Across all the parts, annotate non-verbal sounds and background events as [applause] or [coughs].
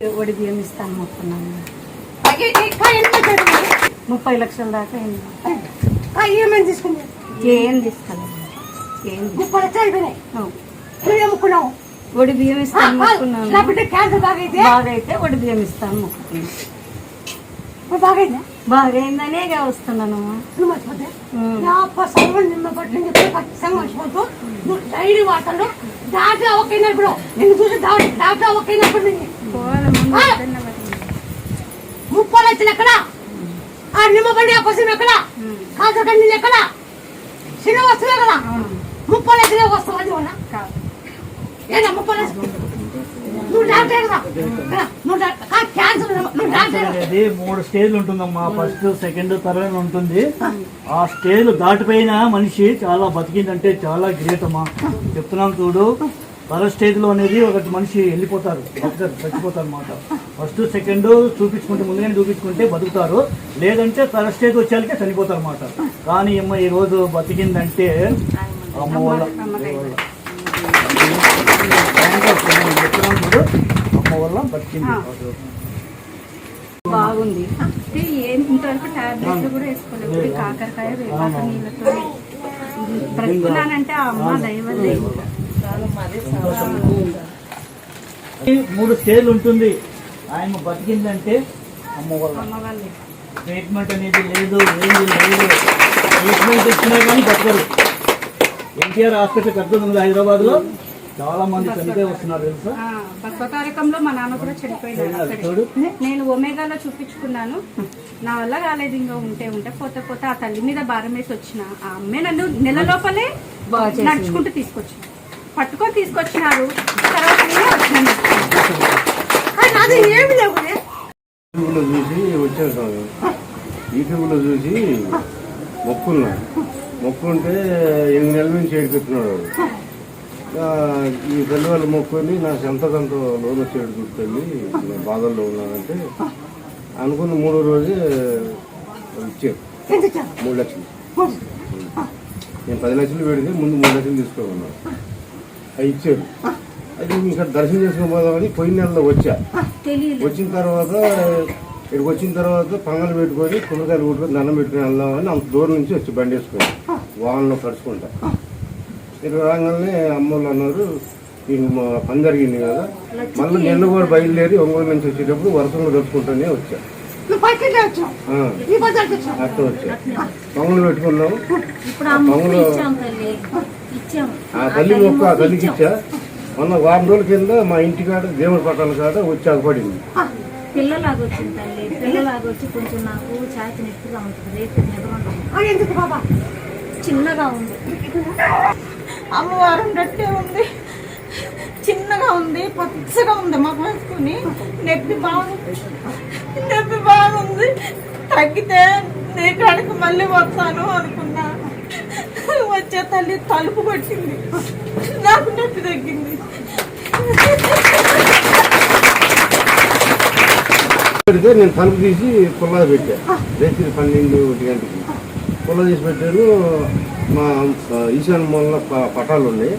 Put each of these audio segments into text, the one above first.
ఒడి బియ్యం ఇస్తాను ఏమేమి ముప్పై లక్షల దాకా అయింది తీసుకుంది ఏం తీసుకోలేదు ఏం తీసుకోలేదు. ముప్పై లక్షలు అయిపోయినాయి. అవు. నువ్వు అమ్ముకున్నావు ఒడి బియ్యం ఇస్తాను క్యాన్సర్ బాగైతే? బాగా అయితే ఒడి బియ్యం ఇస్తాను మొక్కుతున్నాను ఇప్పుడు బాగైందా? బాగా అయిందనే ఇక వస్తున్నాను నువ్వు మర్చిపోతే? ఉమ్. నా అప్ప సంగం నిన్న పట్ల చెప్పి ఖచ్చితంగా మర్చిపోతూ నువ్వు డైరీ వాటర్లో డాక్టర్ ఒక్కైనప్పుడు నిన్ను చూసి ఒక్కైనప్పుడు ఎక్కడ? ఆ నిమ్మబండి ఎక్కడ? ఎక్కడ? చిన్న వస్తువు అది కాదు. నువ్వు డాక్టర్ నువ్వు క్యాన్సర్ ఉంది, నువ్వు డాక్టర్ కదా. అది మూడు స్టేజ్లు ఉంటుందమ్మా. ఫస్ట్ సెకండ్ థర్డ్ ఉంటుంది. ఆ స్టేజ్ దాటిపోయిన మనిషి చాలా బతికిందంటే చాలా గ్రేట్ అమ్మా. చెప్తున్నాను చూడు. థర్డ్ స్టేజ్లో అనేది ఒకటి మనిషి వెళ్ళిపోతారు. బతకరు చచ్చిపోతారు అనమాట ఫస్ట్ సెకండ్ చూపించుకుంటే ముందుగానే చూపించుకుంటే బతుకుతారు. లేదంటే థర్డ్ స్టేజ్ వచ్చేళ్ళకే చనిపోతారు అనమాట కానీ అమ్మ ఈ రోజు బతికిందంటే అమ్మ వాళ్ళ అమ్మ వల్ల బతికింది. బాగుంది. అంటే టాబ్లెట్లు కూడా వేసుకోలేదు. కాకరకాయ వేపాక నీళ్ళతో బ్రతుకున్నానంటే ఆ అమ్మ దయవల్లే మూడు స్టేజ్లు ఉంటుంది. ఆయన బతికిందంటే అమ్మ వల్ల అమ్మ వాళ్ళే ట్రీట్మెంట్ అనేది లేదు ఏది లేదు. ట్రీట్మెంట్ ఇచ్చినా కానీ బతకరు. ఎన్టీఆర్ హాస్పిటల్ ఉంది హైదరాబాద్లో చాలా మంది చనిపోయి వస్తున్నారు తెలుసా? ఆ, బసవతారకంలో మా నాన్న కూడా చనిపోయినాడు. నేను ఒమేగాలో చూపించుకున్నాను. నా వల్ల కాలేదు ఇంకా ఉంటే ఉంటే పోతే పోతే ఆ తల్లి మీద భారం వేసి వచ్చిన ఆ అమ్మే నన్ను నెల లోపలే నడుచుకుంటూ తీసుకొచ్చిన పట్టుకొని తీసుకొచ్చినారు. తర్వాత నేనే వచ్చినాను. కానీ నాది ఏమి లేవు. యూట్యూబ్లో చూసి వచ్చాను స్వామి యూట్యూబ్లో చూసి మొక్కున్నా. మొక్కుంటే ఎనిమిది నెలల నుంచి. ఆ, ఈ తల్లి వాళ్ళు మొక్కుని నాకు ఎంత కొంత లోన్ వచ్చి నేను బాధల్లో ఉన్నానంటే అనుకున్న మూడో రోజే ఇచ్చారు? మూడు లక్షలు. నేను పది లక్షలు పెడితే ముందు మూడు లక్షలు తీసుకోమన్నాను అవి ఇచ్చారు అది ఇంకా దర్శనం చేసుకుని పోదామని పోయిన నెలలో వచ్చా. వచ్చిన తర్వాత ఇక్కడికి వచ్చిన తర్వాత పంగలు పెట్టుకొని కుమ్మకాయలు కొట్టుకొని దండం పెట్టుకొని వెళ్దామని అంత దూరం నుంచి వచ్చి బండి వేసుకొని వాహనంలో పడుచుకుంటా ఇక్కడ రాగానే అమ్మోళ్ళు అన్నారు నీకు పని జరిగింది కదా. మళ్ళీ నిన్న కూడా బయలుదేరి ఒంగోలు నుంచి వచ్చేటప్పుడు వర్షంలో దొరుకుంటూనే వచ్చా. అట్లా వచ్చా. పంగులు పెట్టుకున్నాం ఇప్పుడు ఆ తల్లి ఇచ్చాం ఆ తల్లి మొక్క ఆ తల్లికి ఇచ్చా. మొన్న వారం రోజుల కింద మా ఇంటి కాడ దేవుడి పట్టాల కాడ వచ్చాక పడింది పిల్లలాగా వచ్చింది తల్లి. పిల్లలాగా వచ్చి కొంచెం నాకు ఛాతి నొప్పిగా ఉంటుంది. రేపు నిద్ర ఉండదు. ఆ, ఎందుకు బాబా? చిన్నగా ఉంది. అమ్మవారు గట్టే ఉంది. చిన్నగా ఉంది పచ్చగా ఉంది మాకు వేసుకుని. నొప్పి బాగుంది. నొప్పి బాగుంది. తగ్గితే నీ కాడికి మళ్ళీ వస్తాను అనుకున్నా. వచ్చే తల్లి తలుపు కొట్టింది నాకు నొప్పి తగ్గింది. పెడితే నేను తలుపు తీసి కుల్లా పెట్టా. రేత్రి పన్నెండు ఒకటి గంటకి పుల్ల తీసి పెట్టాను మా ఈశాన్ మూలన ప- పటాలు ఉన్నాయి.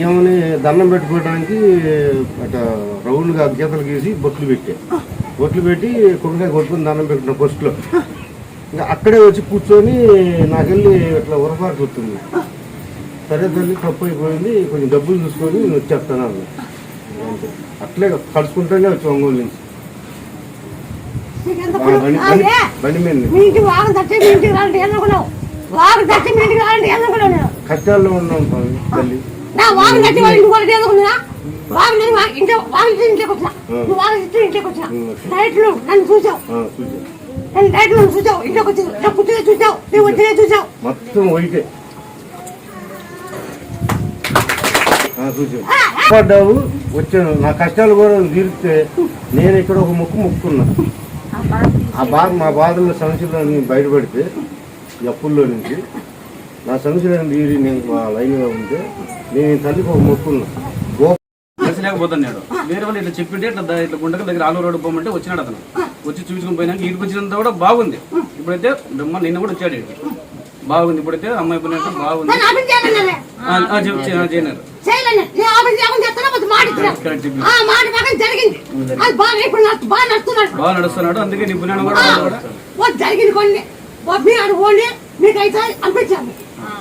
ఏమని దండం పెట్టుకోవడానికి అట రౌండ్గా గీతలు గీసి బొట్లు పెట్టా. బొట్లు పెట్టి కొడుకాయ కొట్టుకుని దండం పెట్టిన ఫస్ట్లో ఇంకా అక్కడే వచ్చి కూర్చొని నాకెళ్ళి ఇట్లా ఉరపాటు వస్తుంది సరే తల్లి తప్పు అయిపోయింది కొంచెం డబ్బులు చూసుకొని నేను వచ్చేస్తాను అన్న. అట్లే కలుసుకుంటూనే వచ్చి ఒంగోలు నుంచి. నీకు బండి మీద కష్టాల్లో ఉన్నాం తల్లి. వాళ్ళ ఇంట్లో ఇంట్లోకి వచ్చిన. డైరెక్ట్లు నన్ను చూసావు. ఆ, చూసా నేను డైరెక్ట్ నన్ను చూసావు ఇంట్లోకి వచ్చి ఇట్లా కూర్చునే చూసావు నువ్వు వచ్చినే చూసావు మొత్తం వైటే పడ్డావు వచ్చాను. నా కష్టాలు కూడా తీరితే నేను ఇక్కడ ఒక ముక్కు ముక్కున్నా. ఆ బాధ మా బాధల్లో సమస్యలు బయటపడితే అప్పుల్లో నుంచి నా సమస్యలను తీరి నేను లైన్గా ఉంటే నేను ఈ తల్లికి ఒక మొక్కున్నా. భరించలేకపోతాను నేను. వేరే వాళ్ళు ఇట్లా చెప్పింటే ఇట్లా ఇట్లా ఉండక దగ్గర ఆలూరు రోడ్డు పోమంటే వచ్చినాడు అతను. వచ్చి చూపించుకుని పోయినాక ఇటుకు వచ్చినంత కూడా బాగుంది. ఇప్పుడైతే బ్రహ్మ నిన్న కూడా వచ్చాడు బాగుంది. ఇప్పుడైతే అమ్మాయి పోయినట్టు బాగుంది. చేయలేదు. బాగా నడుస్తున్నాడు. అందుకే నిపుణుడు కూడా జరిగింది కొన్ని. అనుకోండి మీకు అయితే అనిపించాలి.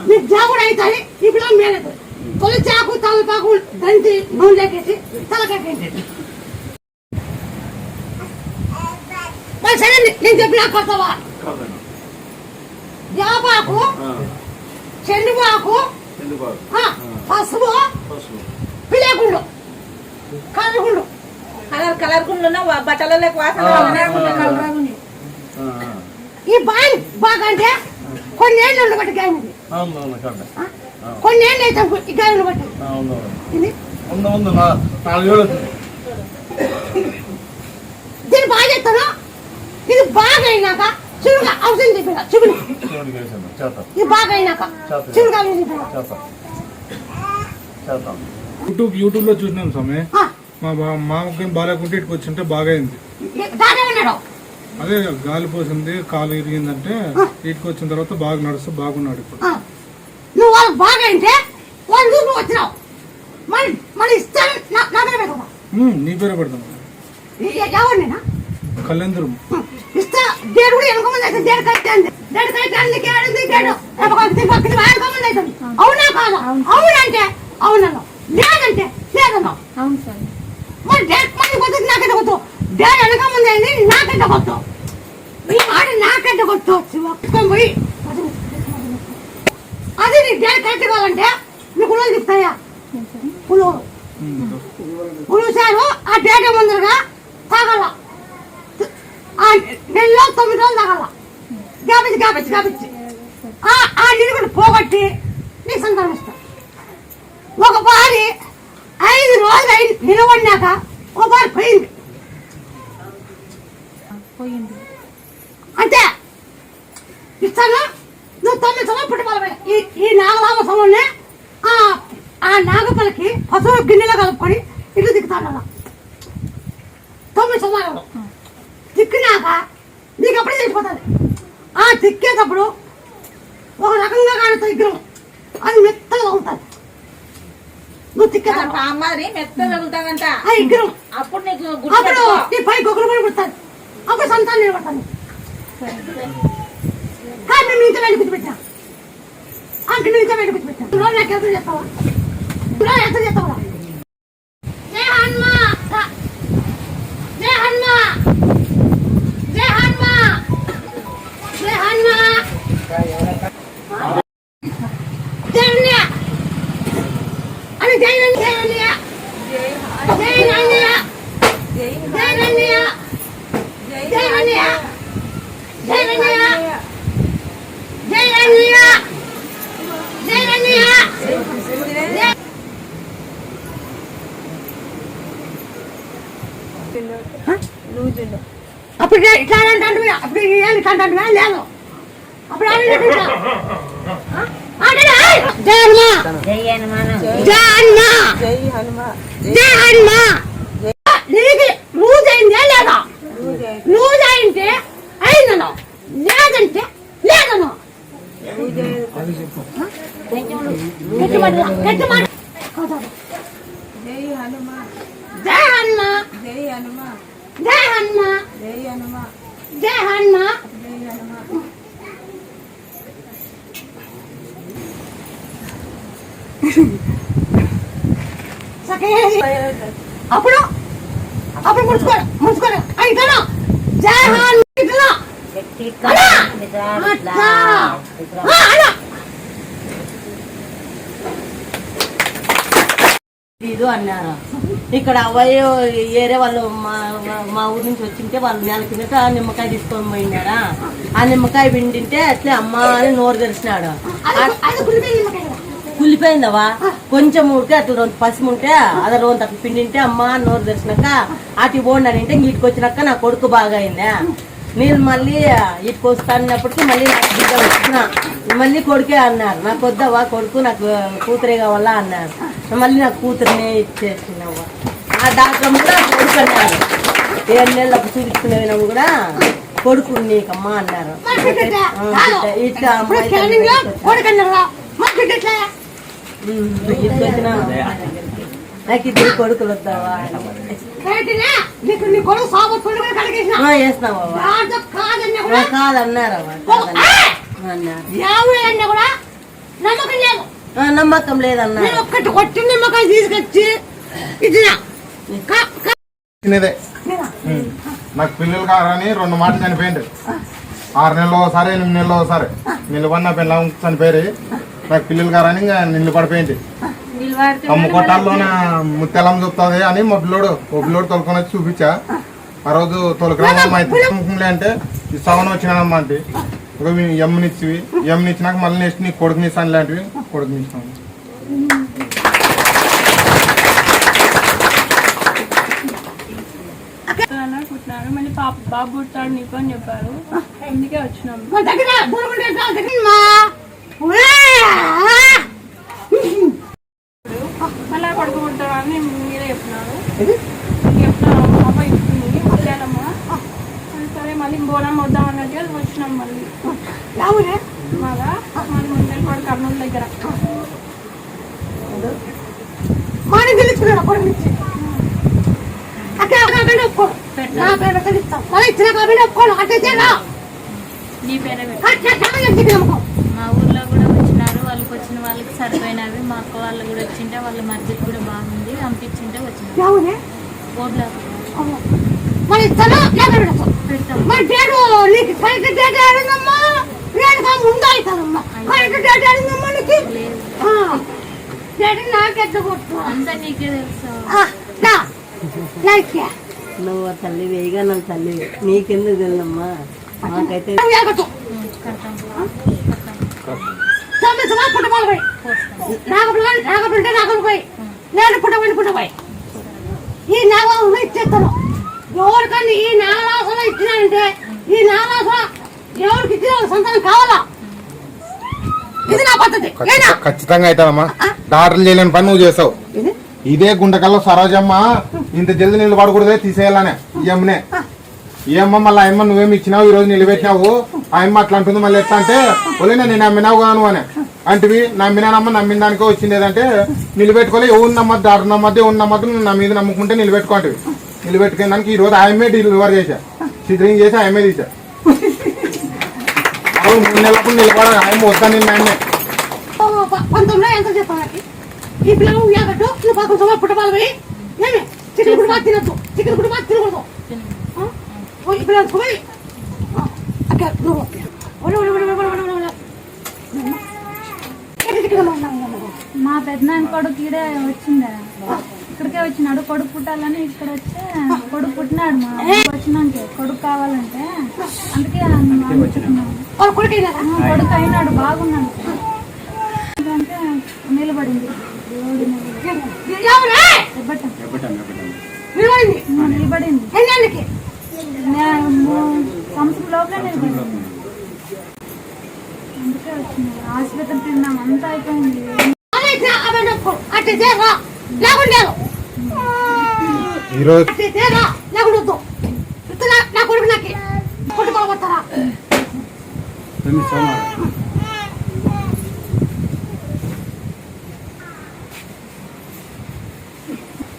మీకు జాబ్ అయితే ఇప్పుడు పిల్లలు తలపాకు దంచి నూనె లేకేసి తలకెక్కేసి మరి సరే నేను చెప్పినా కొత్తవా జాబాకు చెండుబాకు ఆ, పసుపు పిలేకుండు కలుగుండు కలర్ కలర్ కుండా బట్టలలో వాసన. ఈ బాయ్ బాగా అంటే కొన్ని ఏళ్ళు ఉండబట్టి కరెక్ట్. కొన్ని ఏళ్ళు అయితే. దీన్ని బాగా చేస్తాను. ఇది బాగా అయినాక చురుగా అవసరం చెప్పిన చేద్దాం ఇది బాగా అయినాక చురుగా యూట్యూబ్ యూట్యూబ్లో చూసినాం స్వామి. మా బా మామకి బాగాలేకుంటే ఇటుకు వచ్చింటే బాగా అయింది. అదే గాలి పోసింది కాలు ఇరిగిందంటే ఇటుకు వచ్చిన తర్వాత బాగా నడుస్తూ బాగున్నాడు ఇప్పుడు. నువ్వు వాళ్ళు బాగా అయితే వాళ్ళు నువ్వు వచ్చినావు. మరి మరి ఇస్తాను. నా పేరు పెడతావా? నీ పేరు పెడతాను. ఇస్తా. డేడు కూడా ఎనుకోమంది అయితే డేడు కరెక్ట్ అంది. డేడు కరెక్ట్ అంది. డేడు డేడు పక్కన అయితే అవునా అవునంటే అవునన్నావు. లేదంటే లేదన్నావు. అవును సార్. మరి డేట్ మంది కొత్తది నాకంటే కొత్త డేడు ఎనకముంది అయింది నాకంటే కొత్త ఆడ నాకైతే కొత్త పోయి అది నీ డేట్ కరెక్ట్ కావాలంటే నీకు రోజు చెప్తాయా సారు ఆ డేట్ ముందరగా తాగల. ఆ నెలలో తొమ్మిది రోజులు తాగల. గాపించి గాపించి గాపించి ఆ ఆ నీళ్ళు కూడా పోగొట్టి నీకు సంతానం ఇస్తా ఒక పారి ఐదు రోజులు అయి నిలబడినాక ఒక పారి పోయింది. పోయింది. అంతే ఇస్తాను నువ్వు తొమ్మిది సంవత్సరాలు పుట్టబల ఈ ఈ సమయంలో ఆ ఆ నాగపలకి పశువు గిన్నెలో కలుపుకొని ఇల్లు దిక్కుతాడు తొమ్మిది సంవత్సరాలు తిక్కినాక నీకు అప్పుడే తెలిసిపోతుంది ఆ తిక్కేటప్పుడు ఒక రకంగా కానుతుంది విగ్రహం అది మెత్తగా ఉంటుంది నువ్వు తిక్కేటప్పుడు ఆ మరి మెత్త తగులుతావంట ఆ విగ్రహం అప్పుడు నీకు అప్పుడు నీ పై పడి పుడతాను అప్పుడు సంతానం నిలబడతాను. కానీ మేము ఇంత వెళ్ళి కూర్చోబెట్టా అంకుల్ ఇంకా బయట కూర్చోబెట్టాను ఎంత చేస్తావా? ఎంత చేస్తావా? హనుమా. జై హనుమా. జై హనుమా. నీకు లూజ్ అయిందే లేదా? లూజ్ అయింటే అయిందను? లేదంటే లేదను? గట్టి మాట గట్టి మాట జై హనుమా జై హనుమా జై హనుమా జై హనుమా జై హనుమా అప్పుడు అప్పుడు ముడుచుకోడు ముడుచుకోడు ఇట్లా జై హనుమా ఇట్లా అలా అట్లా ఆ, అలా ఇది అన్నారు? ఇక్కడ అవ్వయ్య ఏరే వాళ్ళు మా మా- ఊరి నుంచి వచ్చింటే వాళ్ళు నెల కిందట నిమ్మకాయ తీసుకొని పోయినారా? ఆ నిమ్మకాయ పిండింటే అట్లే అమ్మ అని నోరు తెరిచినాడు. కులిపోయిందవా కొంచెం ఊరికే అట్లా రెండు పసుపు ఉంటే అదే రోజు అట్లా పిండింటే అమ్మ అని నోరు తెరిచినాక అటు పోండి అంటే ఇంటికి వచ్చినాక నా కొడుకు బాగా అయిందా నేను మళ్ళీ ఇటుకు వస్తానప్పటికి మళ్ళీ నాకు బిడ్డ వచ్చిన. మళ్ళీ కొడుకే అన్నారు. నాకు వద్దవా కొడుకు నాకు కూతురే కావాలా అన్నారు. మళ్ళీ నాకు కూతురునే ఇచ్చేసినవ్వ. ఆ డాక్టర్ కూడా కొడుకు అన్నారు. ఏడు నెలలకు చూపించుకునేవి కూడా కొడుకు నీకమ్మా అన్నారు. మరి. ఇట్లా- ఇప్పుడు మరి నాకు ఇద్దరు కొడుకులు వద్దావా? నమ్మకం లేదు. నమ్మకం లేదన్నా. నేను ఒక్కటి కొట్టి నిమ్మకాయ తీసుకొచ్చి ఇచ్చిన. కా- కా- చిన్నదే నాకు పిల్లలు కారని రెండు మాటలు చనిపోయింది ఆరు నెలలు ఒకసారి ఎనిమిది నెలలు ఒకసారి. నిలబడిన పిల్ల చనిపోయి నాకు పిల్లలు కారని ఇంకా నిలబడిపోయింది అమ్మ కొట్టాల్లోన ముత్యాలం చూస్తుంది అని మా పిల్లోడు ఓ పిల్లోడు తొలుకొని వచ్చి చూపించా. ఆ రోజు అయితే అంటే ఈ సవన్ వచ్చినానమ్మా అంటే. ఇక ఎమ్మనిచ్చి ఎమ్మనిచ్చినాక మళ్ళీ నెక్స్ట్ నీకు కొడుకుని ఇస్తాను లాంటివి కొడుకుని ఇస్తాను పుట్టినారు మళ్ళీ పాప బాబు పుట్టాడు నీకు అని చెప్పారు. అందుకే వచ్చినాము మా దగ్గర దూరం ఉంటే ఎట్లా? దగ్గర మా. ఉవ్వా! మళ్ళీ కొడుకు పుట్టారని మీరే చెప్పినారు చెప్తాను పాప ఇస్తుంది మధ్యాహ్నము సరే మళ్ళీ బోనం వద్దాం మాదా? కర్నూలు దగ్గర. మాని ఇచ్చి ఒప్పుకో. నా పేరు మళ్ళీ ఇచ్చిన కాబట్టి ఒప్పుకోను. నీ మా ఊర్లో కూడా వచ్చినారు. వాళ్ళకి వచ్చిన వాళ్ళకి సరిపోయినవి. మా అక్క వాళ్ళు కూడా వచ్చింటే వాళ్ళ మధ్యకి కూడా బాగుంది. పంపించింటే వచ్చినారు. మరి ఇస్తాను పెడతాం మరి డేటు నీకు కరెక్ట్ డేట్ ఏడిందమ్మా? డేట్గా ముందు అవుతుందమ్మా కరెక్ట్ డేట్ ఏడిందమ్మా నీకు? లేదు ఆ, డేట్ నాకెట్లా కొట్టు? అంతా నీకే తెలుసు. లైక్. నువ్వు తల్లి వేయగా నా తల్లి. నీకెందుకు తెలియమ్మా మాకైతే తొమ్మిది సుమారు పుట్టపాలు పోయి. నాగపుల్ల నాగపుంటే నాగలు పోయి. నేను పుట్టపోయి పుట్టపోయి ఈ నాగలు ఇచ్చేస్తాను ఎవరికన్నా ఈ నాగరాసన ఇచ్చినానంటే ఈ నాగరాసన ఎవరికి ఇచ్చిన సంతానం కావాలా? ఇది నా పద్ధతి. ఏనా? ఖచ్చితంగా అవుతావమ్మా డాక్టర్లు చేయలేని పని నువ్వు చేసావు. ఇది? గుంటకల్లో సరోజమ్మ. ఇంత జల్ది నిలబడకూడదే తీసేయాలనే. ఈ అమ్మనే. ఈ అమ్మ మళ్ళీ అమ్మ నువ్వేమి ఇచ్చినావు ఈ రోజు నిలబెట్టినావు. ఆ అమ్మ అట్లా అంటుంది మళ్ళీ ఎట్లా అంటే ఒలేనా నేను నమ్మినావు గాను అని. అంటివి నమ్మినానమ్మ నమ్మిన దానికే వచ్చింది ఏదంటే నిలబెట్టుకోలే ఎవరు నమ్మద్దు డాక్టర్ నమ్మద్దు ఎవరు నమ్మద్దు నువ్వు నా మీద నమ్ముకుంటే నిలబెట్టుకోంటివి నిలబెట్టుకునే దానికి ఈ రోజు ఆయమ్మే డెలివరీ చేశా? సిద్ధరింగ్ చేసి ఆయమ్మే తీసా అవును మూడు నెలలకు నిలబడ ఆయమ్మ వద్దా నిన్న ఆయమ్మే ఓ, ప- పంతొమ్మిదిలో ఎంత చెప్పాను నాకు? ఈ పిల్లలు ఉయ్యాగట్టు నువ్వు పదకొండు సంవత్సరాలు పుట్టపాలు ఏమి? చికెన్ కూడా బాగా తినద్దు. చికెన్ కూడా బాగా తినకూడదు. ఈ పిల్లలు పోయి ఆ, అక్క నువ్వు. ఒరే, ఒరే, ఒరే, ఒరే, ఒరే, ఒరే, ఒరే. ఎక్కడ చికెన్? అమ్మ, అమ్మ, అమ్మ, అమ్మ. మా పెద్దనాన్న కొడుకు ఈడే వచ్చిండే. ఇక్కడికే వచ్చినాడు. కొడుకు పుట్టాలని ఇక్కడ వచ్చి కొడుకు పుట్టినాడు మా వచ్చినాకే. కొడుకు కావాలంటే అందుకే కొడుకు అయినాడు? బాగున్నాడు. అంటే నిలబడింది. నిలబడింది. సంవత్సరం లోపలే నిలబడింది. అందుకే వచ్చింది. ఆసుపత్రి తిన్నాం. అంతా అయిపోయింది. అలా ఇచ్చినా ఈరోజు నాకి.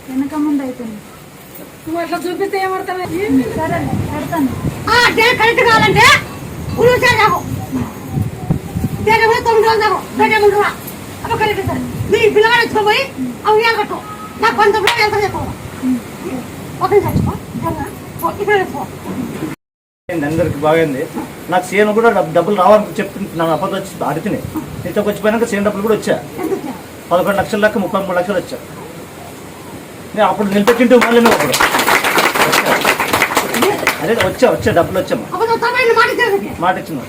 వెనక ముందు అయిపోయింది. నువ్వు అట్లా చూపిస్తే ఏమడతావు సరే పెడతాను. కరెక్ట్ కావాలంటే ఉరువు డేట్ కూడా తొమ్మిది రోజులు దాకు డేట్ ముందు అప్పుడు కరెక్ట్ సార్. మీ పిల్లగాడు ఎత్తుకోపోయి అవి కట్టు. నాకు ఎంత చెప్పు. ఒక వేసుకో అందరికి బాగైంది. నాకు సీఎం కూడా డబ్- డబ్బులు రావాలని చెప్తుంది నాకు అప్పటి వచ్చి అడిగినాయి ఇంతకు వచ్చిపోయినాక సీఎం డబ్బులు కూడా వచ్చా? పదకొండు లక్షల లెక్క ముప్పై మూడు లక్షలు వచ్చా? నేను అప్పుడు నిలిపెట్టింటే మళ్ళీ నువ్వు అప్పుడు. అదే వచ్చా వచ్చా డబ్బులు తొంభై మాట ఇచ్చిన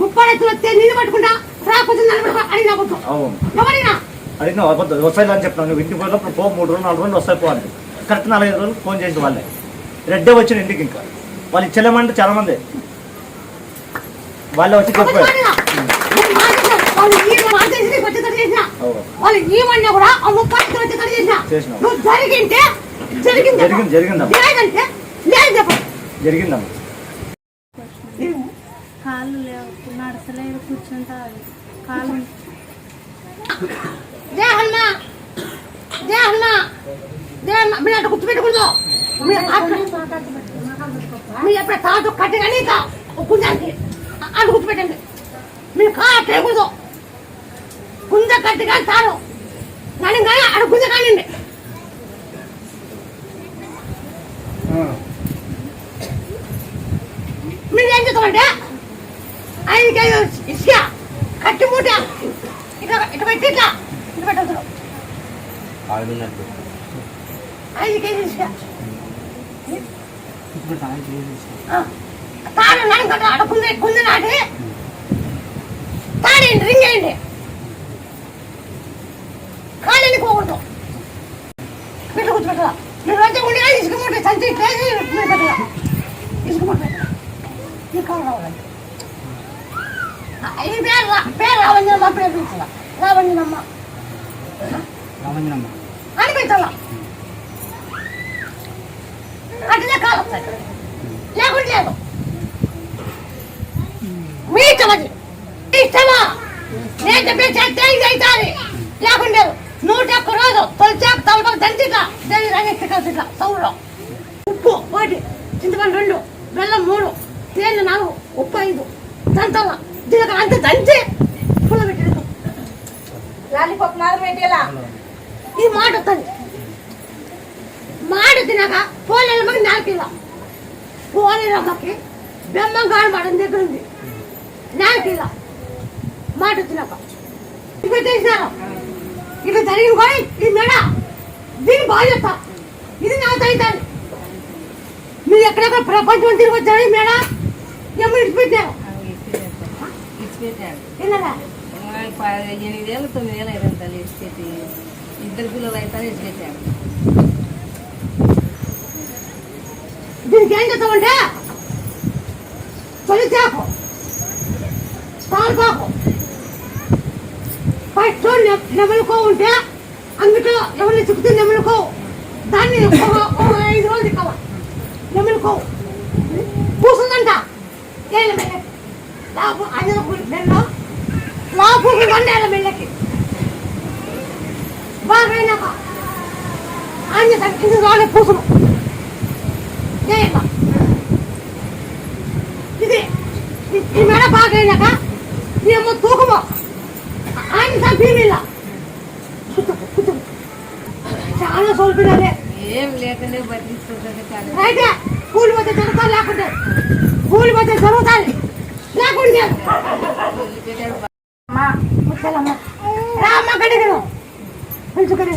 ముప్పై లక్షలు వస్తే నిన్ను పట్టుకుంటా. రాకపోతే నలభై అడిగిన అబద్ధం అవును. ఎవరైనా అడిగిన అబద్ధం వస్తాయి అని చెప్పినాను నువ్వు ఇంటికి పోయినప్పుడు పో మూడు రోజులు నాలుగు రోజులు వస్తాయి పోవాలి కరెక్ట్ నాలుగైదు రోజులు ఫోన్ చేసిన వాళ్ళే. రెడ్డే వచ్చిన ఇంటికి ఇంకా. వాళ్ళు ఇచ్చలేమంటే చాలా మంది వాళ్ళే వచ్చి చెప్పారు. వాళ్ళు చేసి కూడా ముప్పై జరిగింటే జరిగింది జరిగిందమ్మా. లేదంటే లేదు జరిగిందమ్మా. కాళ్ళు లేవు నడసలేదు కూర్చుంటా జయ హనుమా! జయ హనుమా! జయ హనుమా! మీరు అట్లా గుర్తుపెట్టకూడదు మీరు ఎప్పుడు తాత కట్టి కానీ కుందానికి అటు గుర్తుపెట్టండి. మీరు కా చేయకూడదు కుంద కట్టి కానీ తాను కానీ కానీ అక్కడ కుంద కానివ్వండి మీరు ఏం చేస్తామంటే ఐదు కేజీ ఇసుక కట్టి మూట ఇట్లా ఇట్లా పెట్టి ఇట్లా ఇట్లా పెట్టదు ఐదు కేజీ ఇసుక ఆ, తాడు నన్ను కట్ట అక్కడ కుంద కుంద నాటి తాడేయండి రింగ్ వేయండి కాళ్ళని పోకూడదు ఇట్లా కూర్చోబెట్టరా మీరు వచ్చి ఉండి ఇసుక మూట సంచి ఇట్లా వేసి మీరు పెట్టరా ఇసుక మూట పెట్టరా ఈ కాళ్ళు రావాలండి ఈ పేరు రా- పేరు రావంజనమ్మ పేరు పిలిచాల రావంజనమ్మ అని కాలం లేకుంటే లేదు. మీ ఇష్టమది ఇష్టమా? నేను చెప్పే చేస్తే ఇది అవుతుంది లేకుంటే నూట ఒక్క రోజు తొలిచాక తలపక దంచిక దేవి రాని సౌలో ఉప్పు ఒకటి చింతపండు రెండు బెల్లం మూడు తేనె నాలుగు ఉప్పు ఐదు దంతాల దీనికి అంత దంచి పుల్ల పెట్టేది లాలీపాప్ మాత్రం పెట్టేలా ఇది మాట వస్తుంది. మాట తినాక పోలేదమ్మకి నాలుగు పోలేదమ్మకి బెమ్మం కాడబడం దగ్గర ఉంది. నాలుగు మాట తినాక ఇక చేసినారు ఇక జరిగిన కూడా ఇది మెడ. దీని బాధ్యత. ఇది నా తగ్గుతుంది మీరు ఎక్కడెక్కడ ప్రపంచం తిరిగి వచ్చారు మెడ? ఏమో ఇడిచిపెట్టారు విన్నారా ఎనిమిది వేలు తొమ్మిది వేలు ఐదు వందలు ఇచ్చేటి ఇద్దరు పిల్లలు అయితే దీనికి ఏం చేస్తామంటే తొలి చేప. తాల్పాకు ఫస్ట్ నెమలుకో ఉంటే అందులో ఎవరిని చెప్తే నెమలుకో దాన్ని ఒక ఐదు రోజులు కావ నెమలుకో పూసుందంట ఏళ్ళ మెల్లకి లాపు అஞ்சల మెల్ల లాపు వందేళ్ళ మెల్లకి బాగా అయినాక ఆంజ ఇంటి రాలే పూసును చేయక ఇది ఈ- ఈ మెడ బాగైనాక ఏమో తూకము ఆయన చంపిల్ల చాలా సోల్పినారే ఏం లేకుండా బతికిస్తుంటే చాలా అయితే కూలి పోతే జరుగుతారు లేకుంటే కూలి పోతే జరుగుతారు లేకుంటే అమ్మా ముచ్చలమ్మ రామ్మ కడిగిన పిలుచుకొని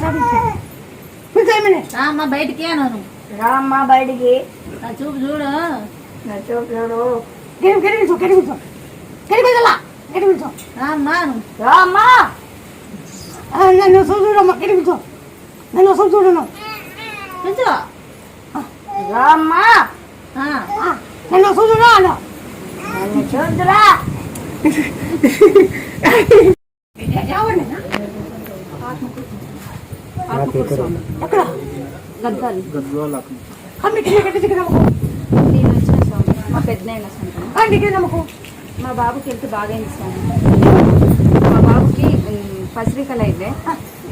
పిలిచేయమని అమ్మ బయటికి అన్నాను రామ్మ బయటికి. నా చూపు చూడు. నా గిరి గిరిగించలా గిరిగించు అమ్మాను రామ్మా ఆ, నన్ను చూడమ్మా గిరిగించు నన్ను చూడను కొంచెం రామ్మా. ఆ, నన్ను చూడురా అన్న. నన్ను చూద్దురా [laughs] ఎవరినైనా ఎక్కడ నేను వచ్చిన స్వామి మా పెద్ద సొంతం ఆ, నీకే నమ్మకు. మా బాబుకి హెల్త్ బాగైంది స్వామి. మా బాబుకి పసిరికలు అయితే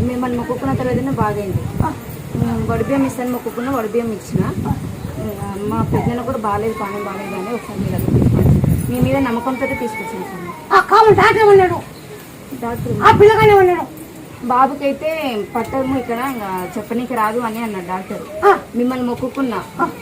మిమ్మల్ని మొక్కుకున్న తర్వాతనే బాగైంది. వడిబియ్యం ఇస్తాను మొక్కుకున్న వడిబియ్యం ఇచ్చిన. మా పెద్దన కూడా బాగాలేదు పానం బాగాలేదు అని ఒకసారి మీ దగ్గర తీసుకొచ్చాను మీ మీద నమ్మకంతో తీసుకొచ్చాను డాక్టర్ ఉన్నాడు. డాక్టర్ ఆ పిల్లగానే ఉన్నాడు. బాబుకి అయితే పట్టము ఇక్కడ ఇంకా చెప్పనీకి రాదు అని అన్నాడు డాక్టర్. మిమ్మల్ని మొక్కుకున్నా.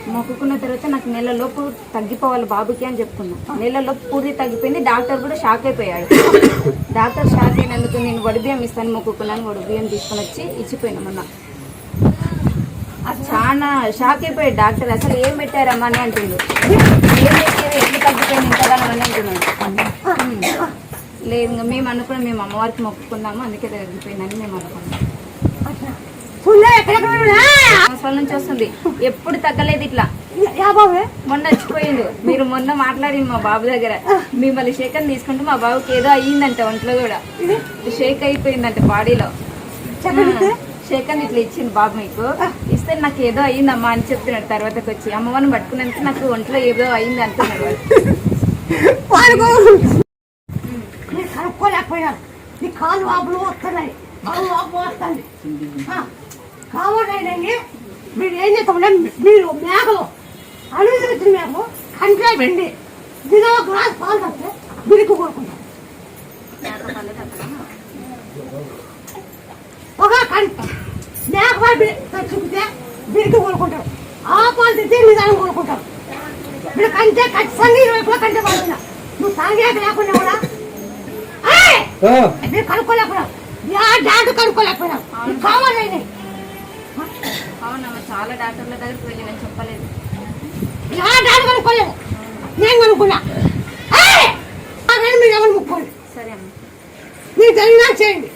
మొక్కుకున్న తర్వాత నాకు నెల లోపు తగ్గిపోవాలి బాబుకి అని చెప్పుకున్నా. నెల లోపు పూర్తి తగ్గిపోయింది. డాక్టర్ కూడా షాక్ అయిపోయాడు. [coughs] డాక్టర్ షాక్ అయినందుకు నేను వడిబియ్యం ఇస్తాను మొక్కుకున్నాను వడిబియ్యం తీసుకొని వచ్చి ఇచ్చిపోయినా మొన్న. చాలా షాక్ అయిపోయాడు డాక్టర్. అసలు ఏం పెట్టారమ్మా అని అంటుండు. ఏం పెట్టారు ఎందుకు తగ్గిపోయింది ఇంతగా అని అంటున్నాడు ఉమ్. లేదు ఇంకా మేము అనుకున్నాం మేము అమ్మవారికి మొక్కుకున్నాము అందుకే తగ్గిపోయిందని మేము అనుకున్నాం. సంవత్సరాల నుంచి వస్తుంది. ఎప్పుడు తగ్గలేదు ఇట్లా. మొన్న వచ్చిపోయిండు. మీరు మొన్న మాట్లాడి మా బాబు దగ్గర. మిమ్మల్ని షేకన్ తీసుకుంటే మా బాబుకి ఏదో అయ్యిందంట ఒంట్లో కూడా. షేక్ అయిపోయిందంట బాడీలో. షేకన్ ఇట్లా ఇచ్చింది బాబు మీకు. ఇస్తే నాకు ఏదో అయ్యిందమ్మా అని చెప్తున్నాడు తర్వాతకి వచ్చి. అమ్మవారిని పట్టుకున్నందుకు నాకు ఒంట్లో ఏదో అయ్యింది అంటున్నాడు వాడు వాడుకో నేను కనుక్కోలేకపోయినాను కాలు వాపులు వస్తున్నాయి. కాలు వాపు వస్తుంది. కాబట్టి మీరు ఏం చేస్తామంటే మీరు మేకలు అడవి వచ్చిన మేకలు కంటే వెండి దిగా ఒక గ్లాస్ పాలు తప్పితే బిరికి కోరుకుంటాం ఒక కంట మేక పాలు చూపితే బిరికి కోరుకుంటారు ఆ పాలు తెచ్చి నిదానం కోరుకుంటారు మీరు కంటే ఖచ్చితంగా ఇరవై కూడా కంటే పడుతున్నా నువ్వు తాగాక లేకుండా కూడా యా డాక్టర్ అవునమ్మా చాలా డాక్టర్ల దగ్గరికి వెళ్ళి నేను చెప్పలేదు. యా డాక్టర్ కనుక్కోలేదు. నేను కనుక్కున్నా. ఏయ్! ఆ రెండు మీరు ఎవరు ముక్కోండి సరే అమ్మా. మీరు చేయండి.